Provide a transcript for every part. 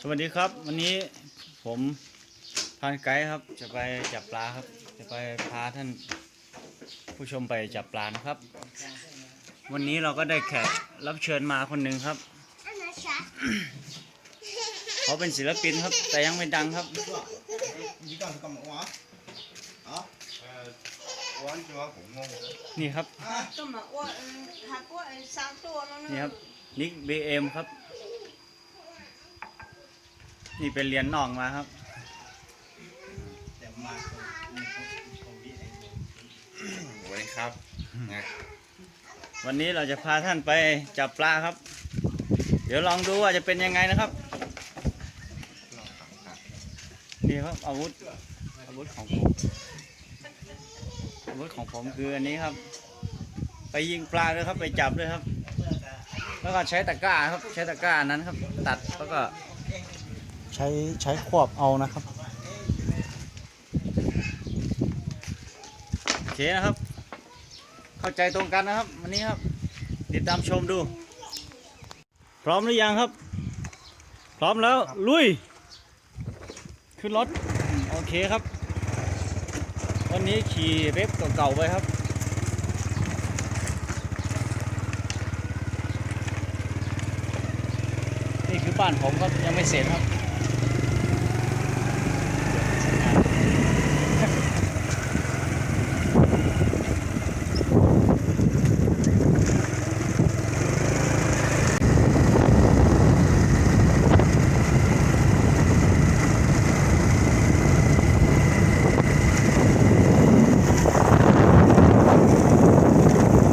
สวัสดีครับ วันนี้ผมพานไกด์ครับ จะไปจับปลาครับ จะไปพาท่านผู้ชมไปจับปลานะครับ วันนี้เราก็ได้แขกรับเชิญมาคนหนึ่งครับ เขาเป็นศิลปินครับ แต่ยังไม่ดังครับ 你干是干嘛玩？啊？呃，玩主要红哦。 นี่ครับ ก็มาอ้วนหักอ้วนสามตัวแล้ว นี่ นะครับ นิกบีเอ็มครับ นี่เป็นเรียนนอกมาครับแต่มามีโควิดไอ้สวัสดีครับนะวันนี้เราจะพาท่านไปจับปลาครับ เดี๋ยวลองดูว่าจะเป็นยังไงนะครับนี่ครับอาวุธอาวุธของผมอาวุธของผมคืออันนี้ครับ ไปยิงปลาด้วยครับ ไปจับด้วยครับ แล้วก็ใช้ตะกร้าครับ ใช้ตะกร้านั้นครับ ตัดแล้วก็ ใช้ใช้ควบเอานะครับ โอเคนะครับ เข้าใจตรงกันนะครับ วันนี้ครับติดตามชมดู พร้อมหรือยังครับ พร้อมแล้วลุย ขึ้นรถโอเคครับ วันนี้ขี่เรฟเก่าๆไปครับนี่คือบ้านผมครับยังไม่เสร็จครับ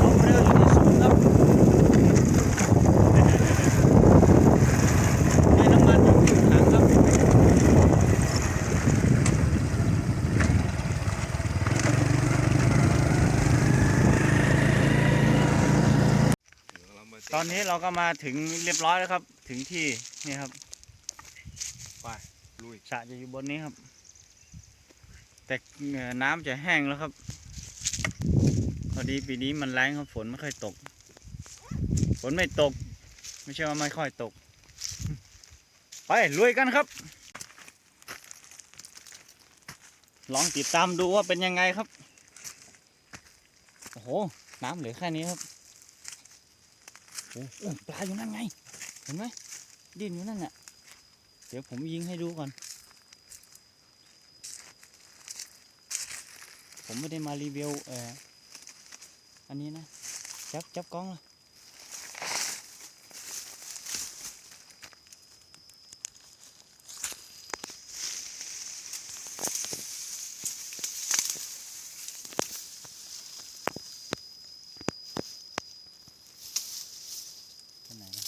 ความเร็วอยู่ที่ศูนย์ครับให้น้ำมันอยู่ที่ถังครับ ต อนนี้เราก็มาถึงเรียบร้อยแล้วครับ ถึงที่นี่ครับไปลุยสระจะอยู่บนนี้ครับ แต่เอ่อน้ำจะแห้งแล้วครับ พอดีปีนี้มันแรงครับฝนไม่ค่อยตก ฝนไม่ตก ไม่ใช่ว่าไม่ค่อยตก ไปลุยกันครับ ลองติดตามดูว่าเป็นยังไงครับ โอ้โห น้ำเหลือแค่นี้ครับโอ้โห ปลาอยู่นั่นไง เห็นไหมดิ้นอยู่นั่นน่ะ เดี๋ยวผมยิงให้ดูก่อน ผมไม่ได้มารีวิวเอออันนี้นะ จับจับกล้องเลยไปไหนนะ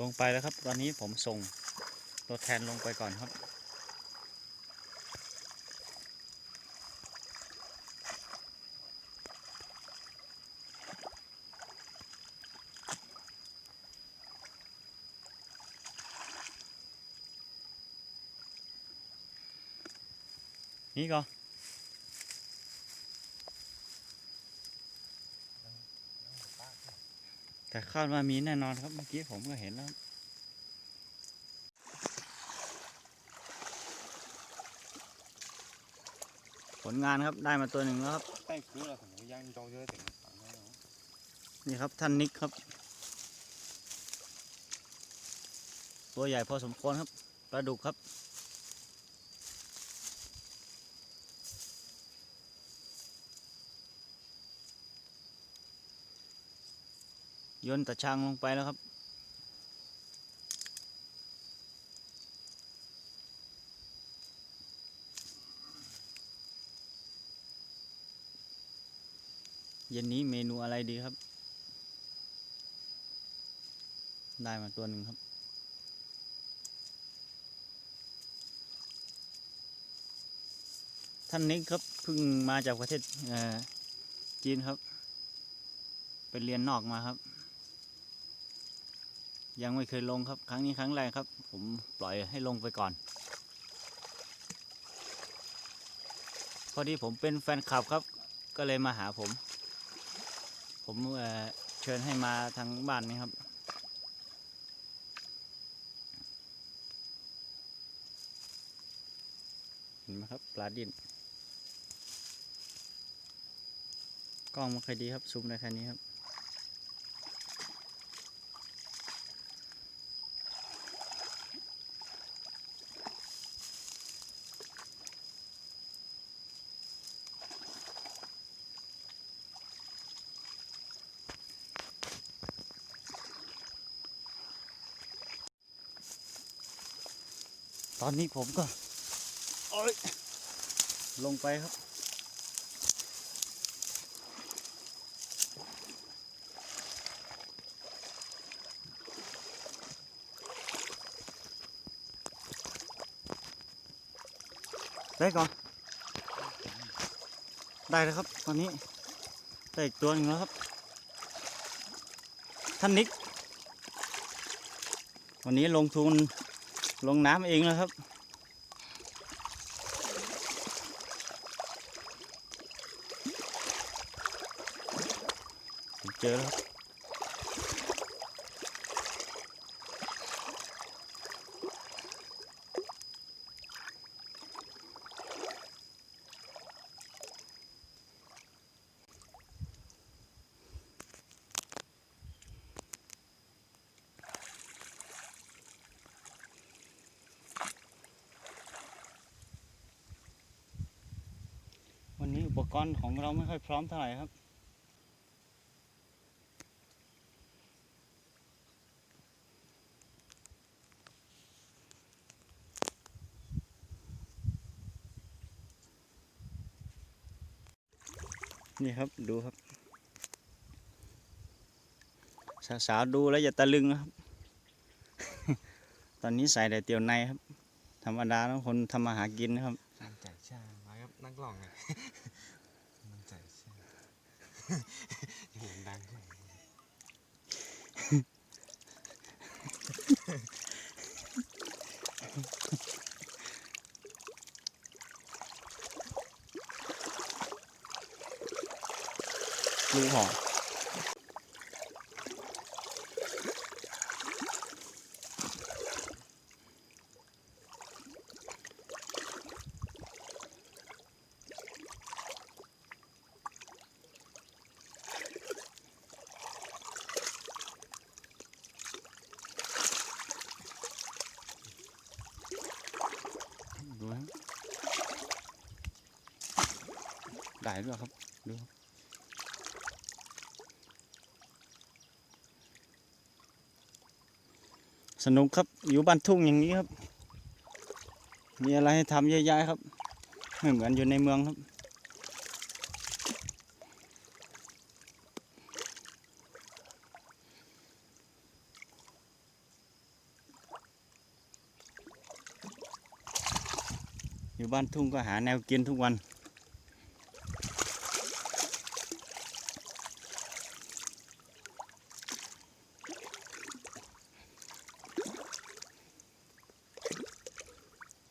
ลงไปแล้วครับ ตอนนี้ผมส่งตัวแทนลงไปก่อนครับ นี่ก็ แต่คาดว่ามีแน่นอนครับเมื่อกี้ผมก็เห็นแล้วผลงานครับได้มาตัวหนึ่งแล้วครับนี่ครับท่านนิกครับ ตัวใหญ่พอสมควรครับปลาดุกครับ ยนตะช่างลงไปแล้วครับ เย็นนี้เมนูอะไรดีครับ ได้มาตัวหนึ่งครับท่านนิกครับเพิ่งมาจากประเทศเจีนครับ ไปเรียนนอกมาครับ ยังไม่เคยลงครับ ครั้งนี้ครั้งแรกครับ ผมปล่อยให้ลงไปก่อน พอดีผมเป็นแฟนคลับครับ ก็เลยมาหาผม ผมเชิญให้มาทางบ้านนี้ครับเห็นไหมครับปลาดินกล้องมันค่อยดีครับซูมในแค่นี้ครับ ตอนนี้ผมก็ลงไปครับ ได้ก่อน ได้แล้วครับ ตอนนี้ได้อีกตัวหนึ่งแล้วครับ ท่านนิก วันนี้ลงทุน ลงน้ำเองแล้วครับ เจอแล้ว ปกรณ์ของเราไม่ค่อยพร้อมเท่าไหร่ครับ นี่ครับดูครับ สาวๆดูแล้วอย่าตะลึงนะครับ ตอนนี้ใส่แต่เตียวในครับ ธรรมดาแล้วคนทำมาหากินนะครับ นั่งใจชามาครับนั่งกล่องเลยนั่งใจชาเสียงดังด้วย ลูก ดูนะได้ด้วยครับ ดูครับสนุกครับ อยู่บ้านทุ่งอย่างนี้ครับ มีอะไรให้ทำเยอะแยะครับ ไม่เหมือนอยู่ในเมืองครับ อยู่บ้านทุ่งก็หาแนวกินทุกวัน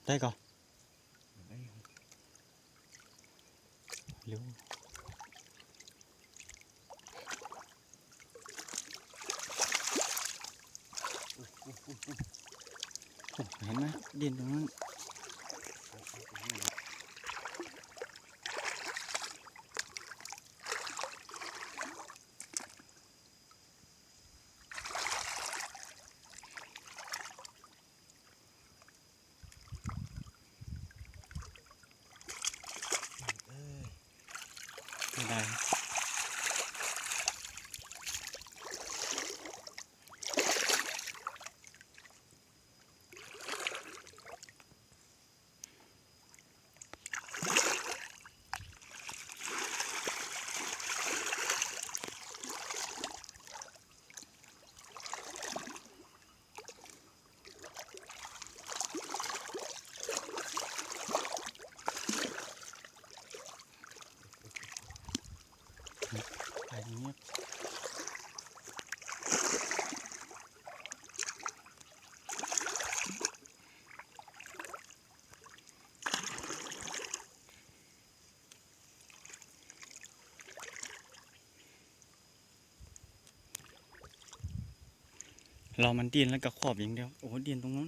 ได้ก่อนเร็วโอ้เห็นไหมดินตรงนั้นไม่ได้ไปเงียบ รอมันเดินแล้วก็ขอบอย่างเดียว โอ้โหดินตรงนั้น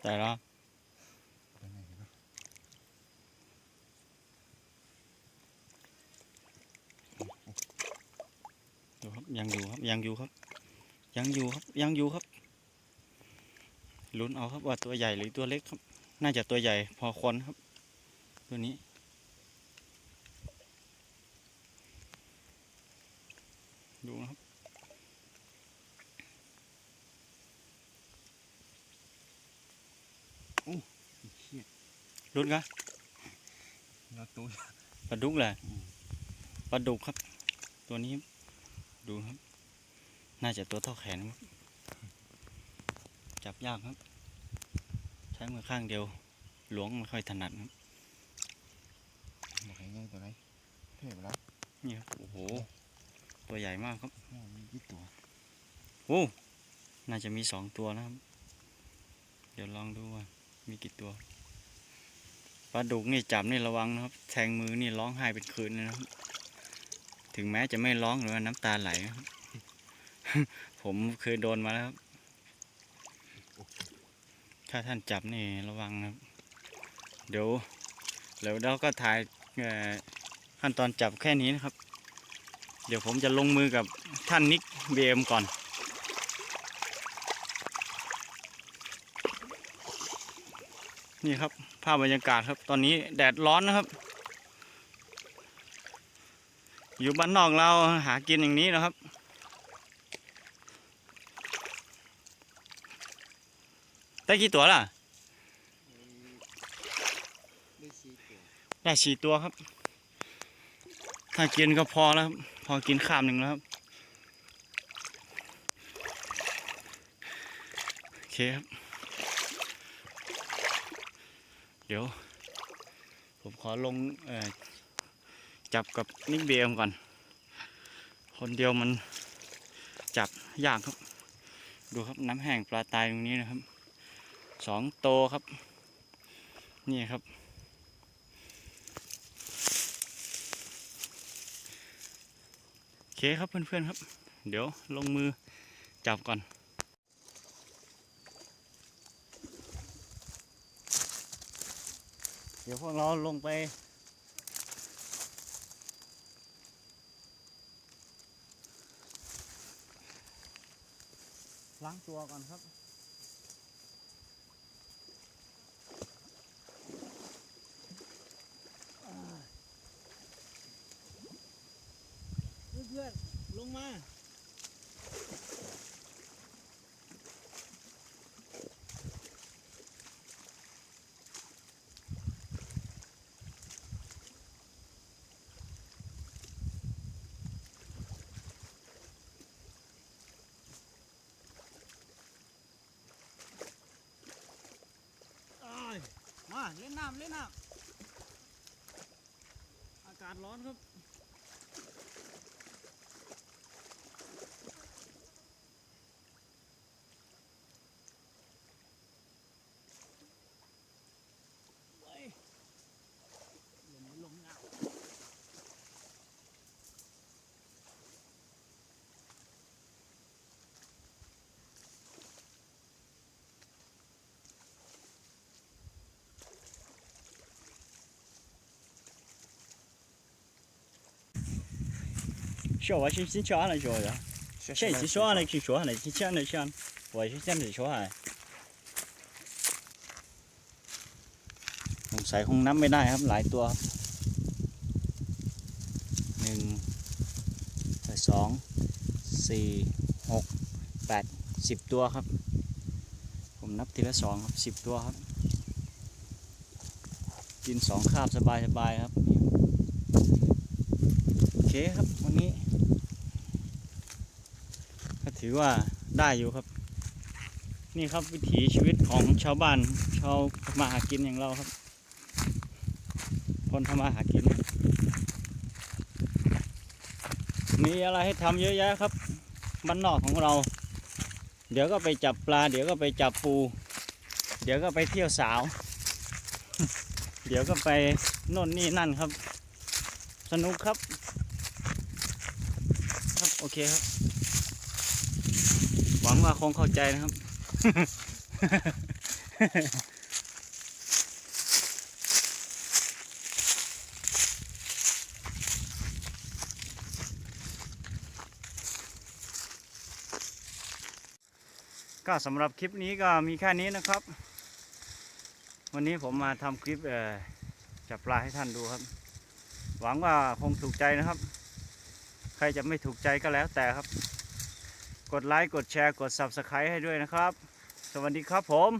แต่แล้วไปไหนดีวะดูครับยังอยู่ครับยังอยู่ครับ ยังอยู่ครับยังอยู่ครับลุ้นเอาครับว่าตัวใหญ่หรือตัวเล็กครับ น่าจะตัวใหญ่พอคนครับ ตัวนี้ ดูนะครับ ไอ้เหี้ย ลุ้นกันเราตัวปลาดุกแหละปลาดุกครับ ตัวนี้ดูครับ น่าจะตัวเท่าแขนครับจับยากครับ ใช้มือข้างเดียว หลวงไม่ค่อยถนัดครับบอกให้ง่ายตัวไหนเท่ไปแล้วนี่ครับโอ้โห ตัวใหญ่มากครับโอ้มีกี่ตัวโอ้น่าจะมีสองตัวนะครับ เดี๋ยวลองดูว่ามีกี่ตัว ปลาดุกนี่จับนี่ระวังนะครับ แทงมือนี่ร้องไห้เป็นคืนเลยนะครับ ถึงแม้จะไม่ร้องหรือว่าน้ำตาไหลผมเคยโดนมาแล้วครับ ถ้าท่านจับนี่ระวังนะครับ เดี๋ยวเดี๋ยวเราก็ถ่ายขั้นตอนจับแค่นี้นะครับ เดี๋ยวผมจะลงมือกับท่านนิกเบมก่อนนี่ครับ ภาพบรรยากาศครับ ตอนนี้แดดร้อนนะครับ อยู่บ้านนอกเราหากินอย่างนี้นะครับ ได้กี่ตัวล่ะ ได้สี่ตัวครับ ถ้ากินก็พอแล้วพอกินข้ามหนึ่งแล้วครับโอเคครับ เดี๋ยว ผมขอลงอจับกับนิกเบมก่อน คนเดียวมันจับยากครับ ดูครับน้ำแห้งปลาตายตรงนี้นะครับสองโตครับ นี่ครับโอเคครับเพื่อนๆครับ เดี๋ยวลงมือจับก่อน ดี๋ยวพวกเราลงไป ล้างตัวก่อนครับ เพื่อนๆลงมา อ้ายมาเล่นน้ำเล่นน้ำอากาศร้อนครับ เว้ยลมลมหนาว 说我是先说了说的，谁去说了去说了，去讲了讲，我是这样子说啊。สงสัยคงนับไม่ได้ครับหลายตัวครับหนึ่งสองสี่หกแปดสิบตัวครับ ผมนับทีละสองครับสิบตัวครับ กินสองคาบสบายสบายๆครับ โอเคครับวันนี้ ก็ ถือว่าได้อยู่ครับ นี่ครับวิถีชีวิตของชาวบ้านชาวมาหากินอย่างเราครับ คนทำมาหากิน มีอะไรให้ทำเยอะแยะครับบ้านนอกของเรา เดี๋ยวก็ไปจับปลา เดี๋ยวก็ไปจับปู เดี๋ยวก็ไปเที่ยวสาว เดี๋ยวก็ไปโน่นนี่นั่นครับ สนุกครับ ครับโอเคครับ ว่าคงเข้าใจนะครับ ก็สำหรับคลิปนี้ก็มีแค่นี้นะครับ วันนี้ผมมาทำคลิปจับปลาให้ท่านดูครับ หวังว่าคงถูกใจนะครับ ใครจะไม่ถูกใจก็แล้วแต่ครับ กดไลค์ กดแชร์ กด Subscribe ให้ด้วยนะครับ สวัสดีครับผม